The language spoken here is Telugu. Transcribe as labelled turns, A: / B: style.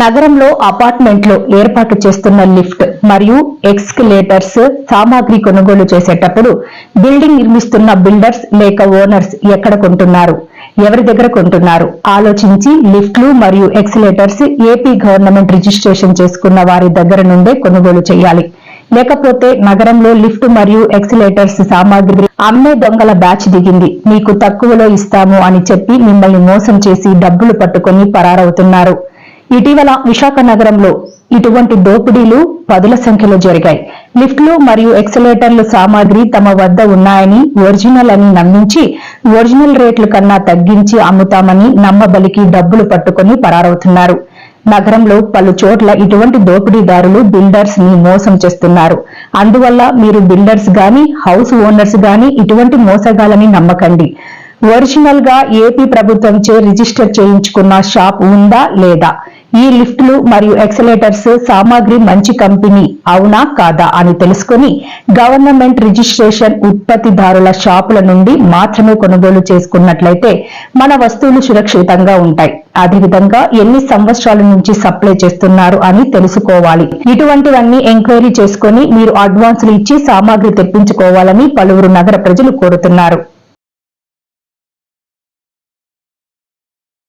A: నగరంలో అపార్ట్మెంట్లో ఏర్పాటు చేస్తున్న లిఫ్ట్ మరియు ఎక్స్కలేటర్స్ సామాగ్రి కొనుగోలు చేసేటప్పుడు బిల్డింగ్ నిర్మిస్తున్న బిల్డర్స్ లేక ఓనర్స్ ఎక్కడ కొంటున్నారు? ఎవరి దగ్గర కొంటున్నారు? ఆలోచించి లిఫ్ట్లు మరియు ఎక్స్లేటర్స్ ఏపీ గవర్నమెంట్ రిజిస్ట్రేషన్ చేసుకున్న వారి దగ్గర నుండే కొనుగోలు చేయాలి. లేకపోతే నగరంలో లిఫ్ట్ మరియు ఎక్సిలేటర్స్ సామాగ్రి అమ్మే దొంగల బ్యాచ్ దిగింది. మీకు తక్కువలో ఇస్తాము అని చెప్పి మిమ్మల్ని మోసం చేసి డబ్బులు పట్టుకొని పరారవుతున్నారు. ఇటీవల విశాఖ నగరంలో ఇటువంటి దోపిడీలు పదుల సంఖ్యలో జరిగాయి. లిఫ్ట్లు మరియు ఎక్సలేటర్లు సామాగ్రి తమ వద్ద ఉన్నాయని ఒరిజినల్ అని నమ్మించి ఒరిజినల్ రేట్లు కన్నా తగ్గించి అమ్ముతామని నమ్మబలికి డబ్బులు పట్టుకొని పరారవుతున్నారు. నగరంలో పలు చోట్ల ఇటువంటి దోపిడీదారులు బిల్డర్స్ని మోసం చేస్తున్నారు. అందువల్ల మీరు బిల్డర్స్ గాని హౌస్ ఓనర్స్ గాని ఇటువంటి మోసగాలని నమ్మకండి. ఒరిజినల్గా ఏపీ ప్రభుత్వంచే రిజిస్టర్ చేయించుకున్న షాప్ ఉందా లేదా? ఈ లిఫ్ట్లు మరియు ఎక్సలేటర్స్ సామాగ్రి మంచి కంపెనీ అవునా కాదా అని తెలుసుకొని గవర్నమెంట్ రిజిస్ట్రేషన్ ఉత్పత్తిదారుల షాపుల నుండి మాత్రమే కొనుగోలు చేసుకున్నట్లయితే మన వస్తువులు సురక్షితంగా ఉంటాయి. అదేవిధంగా ఎన్ని సంవత్సరాల నుంచి సప్లై చేస్తున్నారు అని తెలుసుకోవాలి. ఇటువంటివన్నీ ఎంక్వైరీ చేసుకొని మీరు అడ్వాన్సులు ఇచ్చి సామాగ్రి తెప్పించుకోవాలని పలువురు నగర ప్రజలు కోరుతున్నారు.